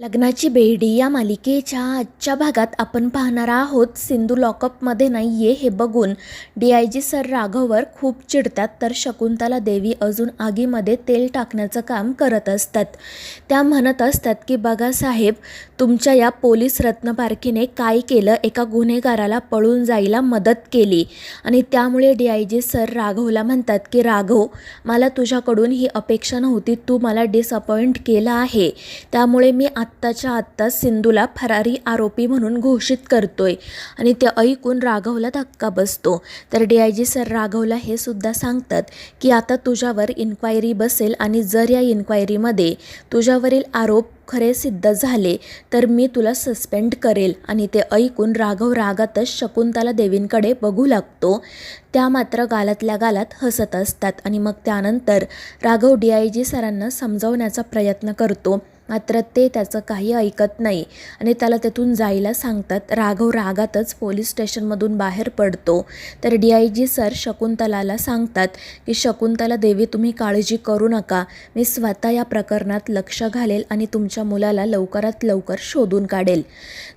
लग्नाची बेडी या मालिकेच्या आजच्या भागात आपण पाहणार आहोत. सिंधू लॉकअपमध्ये नाही आहे हे बघून. डी आय जी सर राघववर खूप चिडतात तर शकुंतला देवी अजून आगीमध्ये तेल टाकण्याचं काम करत असतात. त्या म्हणत असतात की बघा साहेब तुमच्या या पोलीस रत्नपारखीने काय केलं? एका गुन्हेगाराला पळून जायला मदत केली. आणि त्यामुळे डी आय जी सर राघवला म्हणतात की राघव मला तुझ्याकडून ही अपेक्षा नव्हती. तू मला डिसअपॉइंट केलं आहे. त्यामुळे मी आत्ताच्या आत्ता सिंधूला फरारी आरोपी म्हणून घोषित करतोय. आणि ते ऐकून राघवला धक्का बसतो. तर डी आय जी सर राघवला हे सुद्धा सांगतात की आता तुझ्यावर इन्क्वायरी बसेल आणि जर या इन्क्वायरीमध्ये तुझ्यावरील आरोप खरे सिद्ध झाले तर मी तुला सस्पेंड करेल. आणि ते ऐकून राघव रागातच शकुंतला देवींकडे बघू लागतो. त्या मात्र गालातल्या गालात हसत असतात. आणि मग त्यानंतर राघव डी आय जी सरांना समजावण्याचा प्रयत्न करतो. मात्र ते त्याचं काही ऐकत नाही आणि त्याला तिथून जायला सांगतात राघव रागातच पोलीस स्टेशनमधून बाहेर पडतो. तर डी आय जी सर शकुंतलाला सांगतात की शकुंतला देवी तुम्ही काळजी करू नका. मी स्वतः या प्रकरणात लक्ष घालेल आणि तुमच्या मुलाला लवकरात लवकर शोधून काढेल.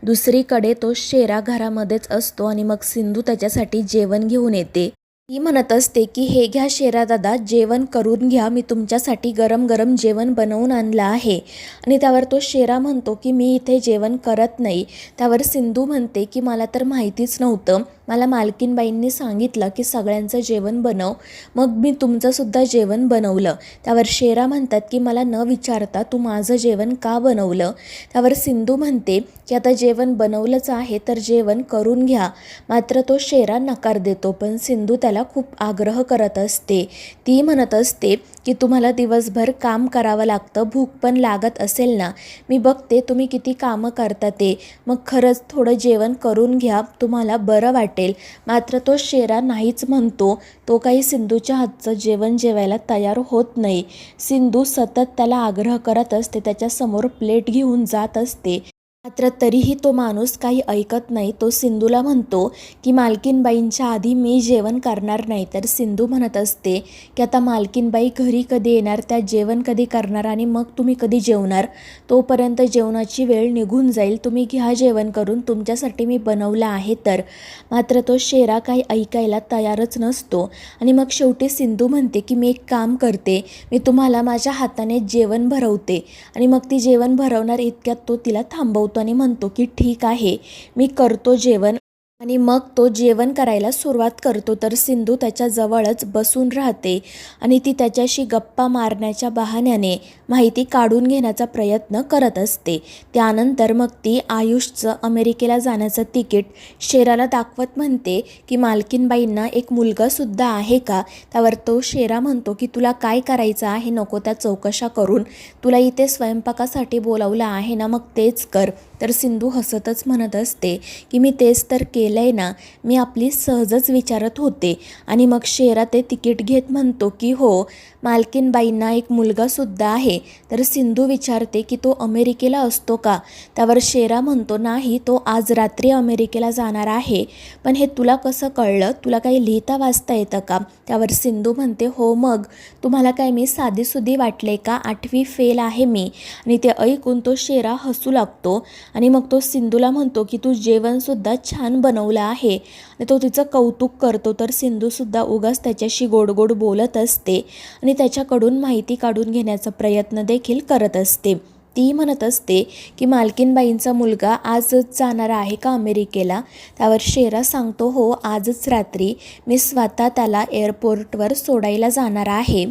दुसरीकडे तो शेरा घरामध्येच असतो आणि मग सिंधू त्याच्यासाठी जेवण घेऊन येते. ती म्हणत असते की हे घ्या शेरा दादा जेवण करून घ्या मी तुमच्यासाठी गरम गरम जेवण बनवून आणलं आहे. आणि त्यावर तो शेरा म्हणतो की मी इथे जेवण करत नाही. त्यावर सिंधू म्हणते की मला तर माहितीच नव्हतं. मला मालकीनबाईंनी सांगितलं की सगळ्यांचं जेवण बनव. मग मी तुमचंसुद्धा जेवण बनवलं. त्यावर शेरा म्हणतात की मला न विचारता तू माझं जेवण का बनवलं? त्यावर सिंधू म्हणते की आता जेवण बनवलंच आहे तर जेवण करून घ्या. मात्र तो शेरा नकार देतो पण सिंधू त्याला खूप आग्रह करत असते. ती म्हणत असते की तुम्हाला दिवसभर काम करावं लागतं भूक पण लागत असेल ना? मी बघते तुम्ही किती कामं करता ते. मग खरंच थोडं जेवण करून घ्या तुम्हाला बरं वाटेल. मात्र तो शेरा नाहीच म्हणतो. तो काही सिंधूच्या हातचं जेवण जेवायला तयार होत नाही. सिंधू सतत त्याला आग्रह करत असते त्याच्यासमोर प्लेट घेऊन जात असते. मात्र तरीही तो माणूस काही ऐकत नाही. तो सिंधूला म्हणतो की मालकीनबाईंच्या आधी मी जेवण करणार नाही. तर सिंधू म्हणत असते की आता मालकीनबाई घरी कधी येणार? त्या जेवण कधी करणार आणि मग तुम्ही कधी जेवणार? तोपर्यंत जेवणाची वेळ निघून जाईल. तुम्ही घ्या जेवण करून. तुमच्यासाठी मी बनवलं आहे तर. मात्र तो शेरा काही ऐकायला तयारच नसतो. आणि मग शेवटी सिंधू म्हणते की मी एक काम करते. मी तुम्हाला माझ्या हाताने जेवण भरवते. आणि मग ती जेवण भरवणार इतक्यात तो तिला थांबवतो. आणि म्हणतो की ठीक आहे मी करतो जेवण. आणि मग तो जेवण करायला सुरुवात करतो. तर सिंधू त्याच्याजवळच बसून राहते आणि ती त्याच्याशी गप्पा मारण्याच्या बहाण्याने माहिती काढून घेण्याचा प्रयत्न करत असते. त्यानंतर मग ती आयुषचं अमेरिकेला जाण्याचं तिकीट शेराला दाखवत म्हणते की मालकीनबाईंना एक मुलगासुद्धा आहे का त्यावर तो शेरा म्हणतो की तुला काय करायचं आहे? नको त्या चौकशा करून. तुला इथे स्वयंपाकासाठी बोलावलं आहे ना? मग तेच कर. तर सिंधू हसतच म्हणत असते की मी तेच तर केलं आहे ना. मी आपली सहजच विचारत होते. आणि मग शेरा ते तिकीट घेत म्हणतो की हो मालकीनबाईंना एक मुलगासुद्धा आहे. तर सिंधू विचारते की तो अमेरिकेला असतो का? त्यावर शेरा म्हणतो नाही तो आज रात्री अमेरिकेला जाणार आहे. पण हे तुला कसं कळलं? तुला काही लिहिता वाचता येतं का? त्यावर सिंधू म्हणते हो मग. तुम्हाला काय मी साधीसुधी वाटले का? आठवी फेल आहे मी. आणि ते ऐकून तो शेरा हसू लागतो. आणि मग तो सिंधूला म्हणतो की तू जेवणसुद्धा छान बनवलं आहे. आणि तो तिचं कौतुक करतो तर सिंधूसुद्धा उगाच त्याच्याशी गोड गोड बोलत असते आणि त्याच्याकडून माहिती काढून घेण्याचा प्रयत्न देखील करत असते. ती म्हणत असते की मालकीनबाईंचा मुलगा आजच जाणार आहे का अमेरिकेला? त्यावर शेरा सांगतो हो आजच रात्री मी स्वतः त्याला एअरपोर्टवर सोडायला जाणार आहे.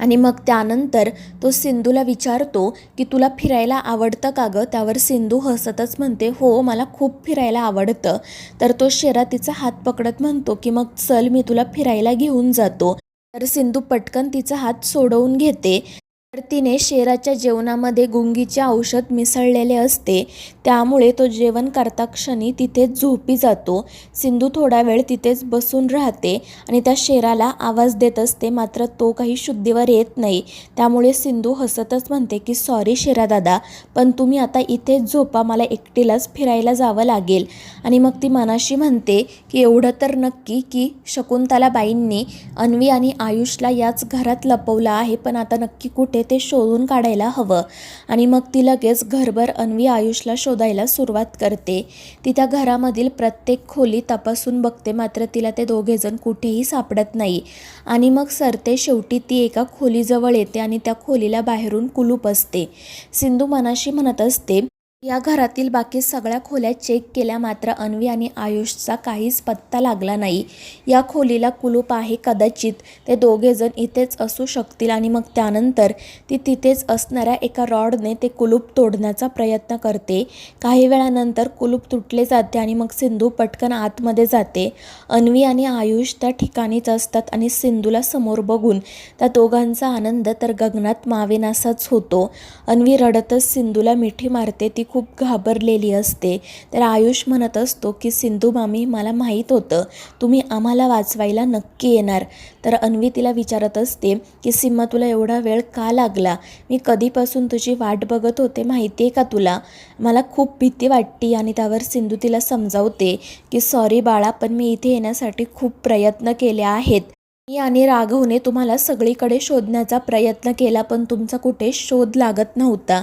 आणि मग त्यानंतर तो सिंधूला विचारतो की तुला फिरायला आवडतं का गं? त्यावर सिंधू हसतच म्हणते हो मला खूप फिरायला आवडतं. तर तो शेरा तिचा हात पकडत म्हणतो की मग चल मी तुला फिरायला घेऊन जातो. तर सिंधू पटकन तिचा हात सोडवून घेते. तर तिने शेराच्या जेवणामध्ये गुंगीचे औषध मिसळलेले असते. त्यामुळे तो जेवण करता क्षणी तिथेच झोपी जातो. सिंधू थोडा वेळ तिथेच बसून राहते आणि त्या शेराला आवाज देत असते मात्र तो काही शुद्धीवर येत नाही. त्यामुळे सिंधू हसतच म्हणते की सॉरी शेरा दादा पण तुम्ही आता इथेच झोपा मला एकटीलाच फिरायला जावं लागेल. आणि मग ती मनाशी म्हणते की एवढं तर नक्की की शकुंतलाबाईंनी अन्वी आणि आयुषला याच घरात लपवलं आहे पण आता नक्की कुठे होते ते शोधून काढायला हवं. आणि मग ती लगेच घरभर अन्वी आयुषला शोधायला सुरुवात करते. ती त्या घरामधील प्रत्येक खोली तपासून बघते मात्र तिला ते दोघेजण कुठेही सापडत नाही. आणि मग सरते शेवटी ती एका खोलीजवळ येते आणि त्या खोलीला बाहेरून कुलूप असते. सिंधू मनाशी म्हणत असते या घरातील बाकी सगळ्या खोल्या चेक केल्या मात्र अन्वी आणि आयुषचा काहीच पत्ता लागला नाही. या खोलीला कुलूप आहे कदाचित. ते दोघेजण इथेच असू शकतील आणि मग त्यानंतर ती तिथेच असणाऱ्या एका रॉडने ते कुलूप तोडण्याचा प्रयत्न करते. काही वेळानंतर कुलूप तुटले जाते आणि मग सिंधू पटकन आतमध्ये जाते. अन्वी आणि आयुष त्या ठिकाणीच असतात आणि सिंधूला समोर बघून त्या दोघांचा आनंद तर गगनात मावेनासाच होतो. अन्वी रडतच सिंधूला मिठी मारते. ती खूप घाबरलेली असते. तर आयुष म्हणत असतो की सिंधू मामी मला माहीत होतं. तुम्ही आम्हाला वाचवायला नक्की येणार. तर अन्वी तिला विचारत असते की सिम्मा तुला एवढा वेळ का लागला? मी कधीपासून तुझी वाट बघत होते माहिती आहे का तुला? मला खूप भीती वाटते आणि त्यावर सिंधू तिला समजावते की सॉरी बाळा पण मी इथे येण्यासाठी खूप प्रयत्न केले आहेत. मी आणि राघवने तुम्हाला सगळीकडे शोधण्याचा प्रयत्न केला पण तुमचा कुठे शोध लागत नव्हता.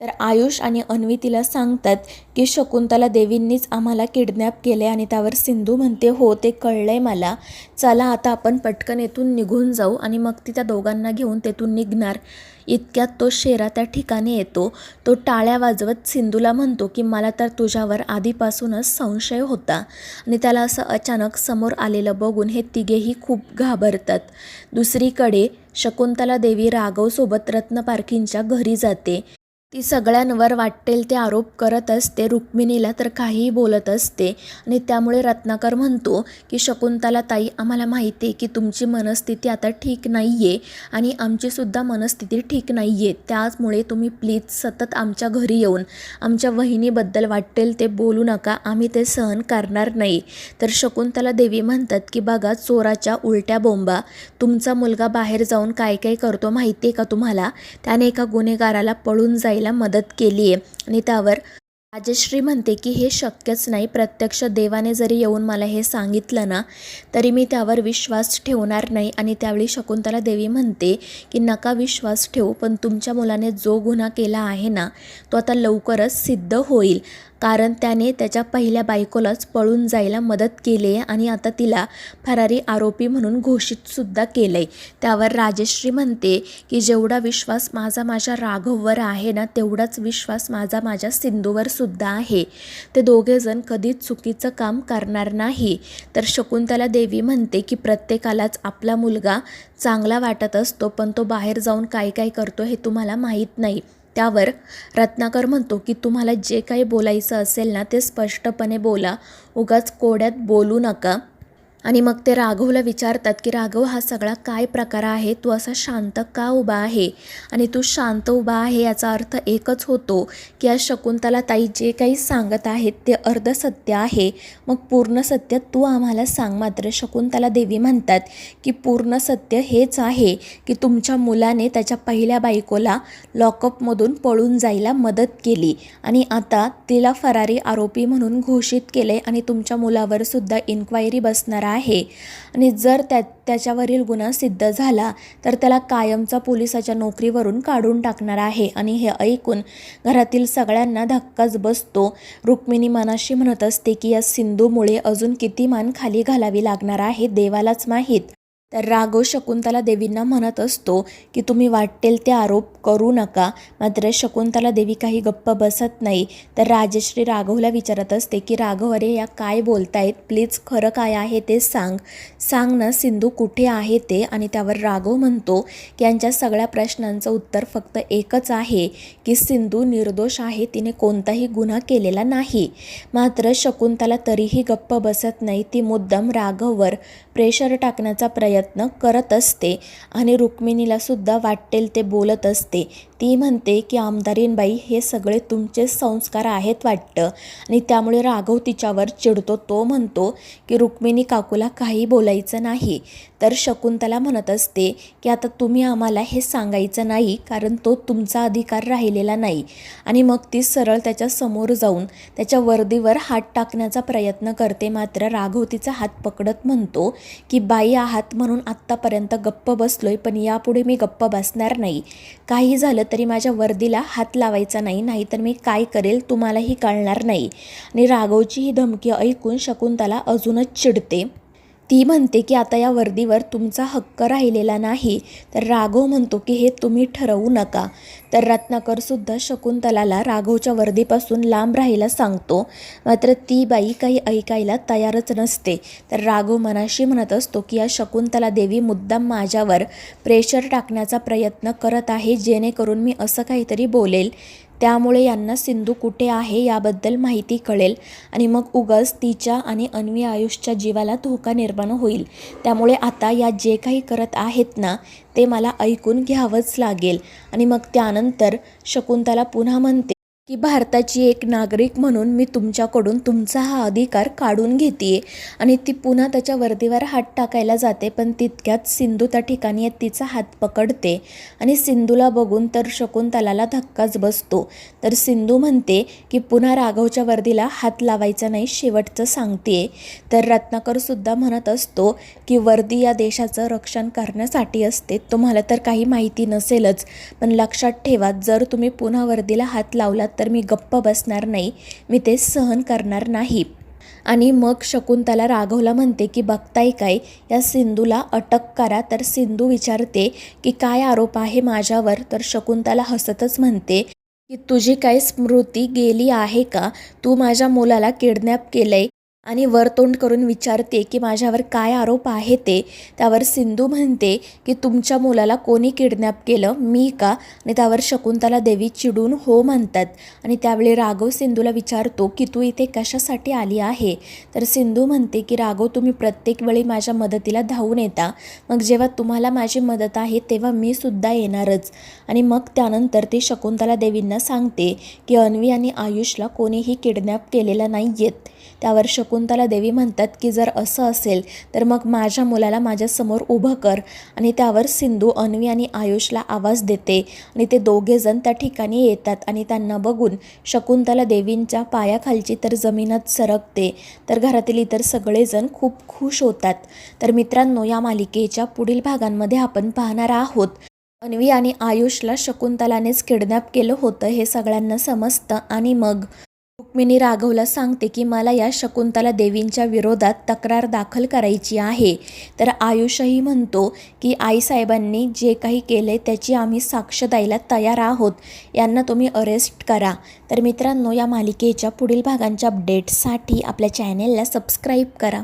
तर आयुष आणि अन्वी तिला सांगतात की शकुंतला देवींनीच आम्हाला किडनॅप केले आणि त्यावर सिंधू म्हणते हो ते कळलंय मला. चला आता आपण पटकन येथून निघून जाऊ आणि मग ती त्या दोघांना घेऊन तेथून निघणार. इतक्यात तो शेरा त्या ठिकाणी येतो. तो टाळ्या वाजवत सिंधूला म्हणतो की मला तर तुझ्यावर आधीपासूनच संशय होता. आणि त्याला असं अचानक समोर आलेलं बघून हे तिघेही खूप घाबरतात. दुसरीकडे शकुंतला देवी राघवसोबत रत्नपारखींच्या घरी जाते. ती सगळ्यांवर वाटेल ते आरोप करत असते रुक्मिणीला तर काहीही बोलत असते आणि त्यामुळे रत्नाकर म्हणतो की शकुंतला ताई आम्हाला माहिती आहे की तुमची मनस्थिती आता ठीक नाही आहे आणि आमचीसुद्धा मनस्थिती ठीक नाही आहे त्याचमुळे तुम्ही प्लीज सतत आमच्या घरी येऊन आमच्या वहिनीबद्दल वाटेल ते बोलू नका. आम्ही ते सहन करणार नाही. तर शकुंतला देवी म्हणतात की बघा चोराच्या उलट्या बोंबा. तुमचा मुलगा बाहेर जाऊन काय काय करतो माहिती आहे का तुम्हाला? त्याने एका गुन्हेगाराला पळून जाईल जायला मदत केली आहे आणि त्यावर राजश्री म्हणते की हे शक्यच नाही. प्रत्यक्ष देवाने जरी येऊन मला हे सांगितलं ना तरी मी त्यावर विश्वास ठेवणार नाही. आणि त्यावेळी शकुंतला देवी म्हणते की नका विश्वास ठेवू पण तुमच्या मुलाने जो गुन्हा केला आहे ना तो आता लवकरच सिद्ध होईल. कारण त्याने त्याच्या पहिल्या बायकोलाच पळून जायला मदत केली आहे आणि आता तिला फरारी आरोपी म्हणून घोषितसुद्धा केलं आहे त्यावर राजश्री म्हणते की जेवढा विश्वास माझा माझ्या राघववर आहे ना तेवढाच विश्वास माझा माझ्या सिंधूवर सुद्धा आहे. ते दोघेजण कधीच चुकीचं काम करणार नाही. तर शकुंतला देवी म्हणते की प्रत्येकालाच आपला मुलगा चांगला वाटत असतो पण तो बाहेर जाऊन काय काय करतो हे तुम्हाला माहीत नाही. त्यावर रत्नाकर म्हणतो की तुम्हाला जे काही बोलायचं असेल ना ते स्पष्टपणे बोला. उगाच कोड्यात बोलू नका. आणि मग ते राघवला विचारतात की राघव हा सगळा काय प्रकार आहे? तू असा शांत का उभा आहे? आणि तू शांत उभा आहे याचा अर्थ एकच होतो की आज शकुंतला ताई जे काही सांगत आहेत ते अर्ध सत्य आहे. मग पूर्ण सत्य तू आम्हाला सांग. मात्र शकुंतला देवी म्हणतात की पूर्ण सत्य हेच आहे की तुमच्या मुलाने त्याच्या पहिल्या बायकोला लॉकअपमधून पळून जायला मदत केली आणि आता तिला फरारी आरोपी म्हणून घोषित केले आणि तुमच्या मुलावर सुद्धा इन्क्वायरी बसणार आहे. आहे. आणि जर त्या त्याच्यावरील गुन्हा सिद्ध झाला तर त्याला कायमचा पोलिसाच्या नोकरीवरून काढून टाकणार आहे. आणि हे ऐकून घरातील सगळ्यांना धक्काच बसतो. रुक्मिणी मनाशी म्हणत असते की या सिंधूमुळे अजून किती मान खाली घालावी लागणार आहे देवालाच माहीत. तर राघव शकुंतला देवींना म्हणत असतो की तुम्ही वाटेल ते आरोप करू नका मात्र शकुंतला देवी काही गप्प बसत नाही. तर राजश्री राघवला विचारत असते की राघव अरे या काय बोलतायत? प्लीज खरं काय आहे ते सांग. सांग ना सिंधू कुठे आहे ते? आणि त्यावर राघव म्हणतो की यांच्या सगळ्या प्रश्नांचं उत्तर फक्त एकच आहे की सिंधू निर्दोष आहे तिने कोणताही गुन्हा केलेला नाही. मात्र शकुंतला तरीही गप्प बसत नाही. ती मुद्दाम राघववर प्रेशर टाकण्याचा प्रयत्न प्रयत्न करत असते आणि रुक्मिणीलासुद्धा वाटेल ते बोलत असते. ती म्हणते की आमदारीनबाई हे सगळे तुमचे संस्कार आहेत वाटतं. आणि त्यामुळे राघव तिच्यावर चिडतो. तो म्हणतो की रुक्मिणी काकूला काही बोलायचं नाही. तर शकुंतला म्हणत असते की आता तुम्ही आम्हाला हे सांगायचं नाही कारण तो तुमचा अधिकार राहिलेला नाही. आणि मग ती सरळ त्याच्यासमोर जाऊन त्याच्या वर्दीवर हात टाकण्याचा प्रयत्न करते. मात्र राघव तिचा हात पकडत म्हणतो की बाई आहात म्हणून आत्तापर्यंत गप्प बसलोय पण यापुढे मी गप्प बसणार नाही. काही झालं तरी माझ्या वर्दीला हात लावायचा नाही नाहीतर मी काय करेल तुम्हालाही कळणार नाही. आणि राघवची ही धमकी ऐकून शकुंतला अजूनच चिडते. ती म्हणते की आता या वर्दीवर तुमचा हक्क राहिलेला नाही तर राघव म्हणतो की हे तुम्ही ठरवू नका. तर रत्नाकरसुद्धा शकुंतलाला राघवच्या वर्दीपासून लांब राहायला सांगतो. मात्र ती बाई काही ऐकायला तयारच नसते. तर राघव मनाशी म्हणत असतो की या शकुंतला देवी मुद्दाम माझ्यावर प्रेशर टाकण्याचा प्रयत्न करत आहे जेणेकरून मी असं काहीतरी बोलेल. त्यामुळे यांना सिंधू कुठे आहे याबद्दल माहिती कळेल. आणि मग उगाच तिच्या आणि अन्वी आयुषच्या जीवाला धोका निर्माण होईल. त्यामुळे आता या जे काही करत आहेत ना ते मला ऐकून घ्यावंच लागेल. आणि मग त्यानंतर शकुंतला पुन्हा म्हणते की भारताची एक नागरिक म्हणून मी तुमच्याकडून तुमचा हा अधिकार काढून घेते आणि ती पुन्हा त्याच्या वर्दीवर हात टाकायला जाते पण तितक्यात सिंधू त्या ठिकाणी येत तिचा हात पकडते. आणि सिंधूला बघून तर शकुंतलाला धक्काच बसतो. तर सिंधू म्हणते की पुन्हा राघवच्या वर्दीला हात लावायचा नाही शेवटचं सांगते तर रत्नाकरसुद्धा म्हणत असतो की वर्दी या देशाचं रक्षण करण्यासाठी असते. तुम्हाला तर काही माहिती नसेलच. पण लक्षात ठेवा जर तुम्ही पुन्हा वर्दीला हात लावलात तर मी गप्प बसणार नाही मी ते सहन करणार नाही. आणि मग शकुंतला राघवला म्हणते की बघताय काय या सिंधूला अटक करा. तर सिंधू विचारते की काय आरोप आहे माझ्यावर? तर शकुंतला हसतच म्हणते की तुझी काय स्मृती गेली आहे का? तू माझ्या मुलाला किडनॅप केलंय आणि वरतोंड करून विचारते की माझ्यावर काय आरोप आहे ते. त्यावर सिंधू म्हणते की तुमच्या मुलाला कोणी किडनॅप केलं? मी का? आणि त्यावर शकुंतला देवी चिडून हो म्हणतात. आणि त्यावेळी राघव सिंधूला विचारतो की तू इथे कशासाठी आली आहे? तर सिंधू म्हणते की राघव तुम्ही प्रत्येक वेळी माझ्या मदतीला धावून येता. मग जेव्हा तुम्हाला माझी मदत आहे तेव्हा मी सुद्धा येणारच. आणि मग त्यानंतर ती शकुंतला देवींना सांगते की अन्वी आणि आयुषला कोणीही किडनॅप केलेला नाही येत त्यावर शकुंतला देवी म्हणतात की जर असं असेल तर मग माझ्या मुलाला माझ्यासमोर उभं कर आणि त्यावर सिंधू अन्वी आणि आयुषला आवाज देते आणि ते दोघेजण त्या ठिकाणी येतात आणि त्यांना बघून शकुंतला देवींच्या पायाखालची तर जमीनच सरकते तर घरातील इतर सगळेजण खूप खुश होतात. तर मित्रांनो या मालिकेच्या पुढील भागांमध्ये आपण पाहणार आहोत. अन्वी आणि आयुषला शकुंतलानेच किडनॅप केलं होतं हे सगळ्यांना समजतं. आणि मग? रुक्मिणी राघवला सांगते की मला या शकुंतला देवींच्या विरोधात तक्रार दाखल करायची आहे. तर आयुषही म्हणतो की आईसाहेबांनी जे काही केले त्याची आम्ही साक्ष द्यायला तयार आहोत. यांना तुम्ही अरेस्ट करा. तर मित्रांनो या मालिकेच्या पुढील भागांच्या अपडेट्ससाठी आपल्या चॅनेलला सबस्क्राईब करा.